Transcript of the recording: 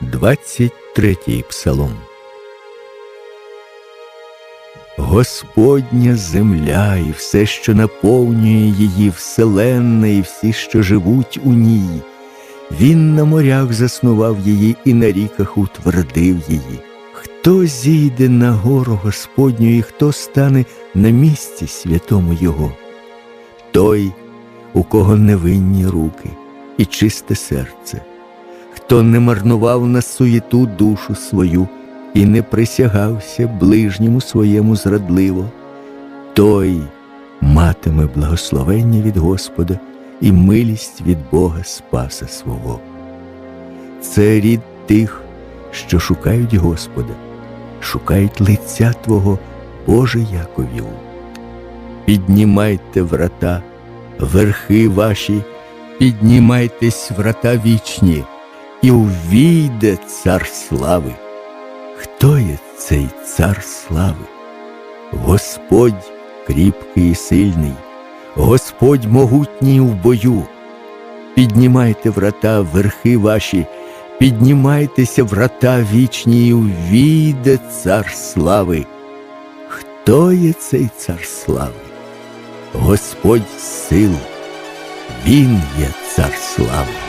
23 псалом. Господня земля і все, що наповнює її, вселенна і всі, що живуть у ній. Він на морях заснував її і на ріках утвердив її. Хто зійде на гору Господню, і хто стане на місці святому Його? Той, у кого невинні руки і чисте серце, хто не марнував на суєту душу свою і не присягався ближньому своєму зрадливо, той матиме благословення від Господа і милість від Бога Спаса свого. Це рід тих, що шукають Господа, шукають лиця Твого, Боже Яковів. Піднімайте врата, верхи ваші, піднімайтесь врата вічні, і увійде цар слави. Хто є цей цар слави? Господь кріпкий і сильний, Господь могутній в бою. Піднімайте врата, верхи ваші, піднімайтеся врата вічні, і увійде цар слави. Хто є цей цар слави? Господь сил, Він є цар слави.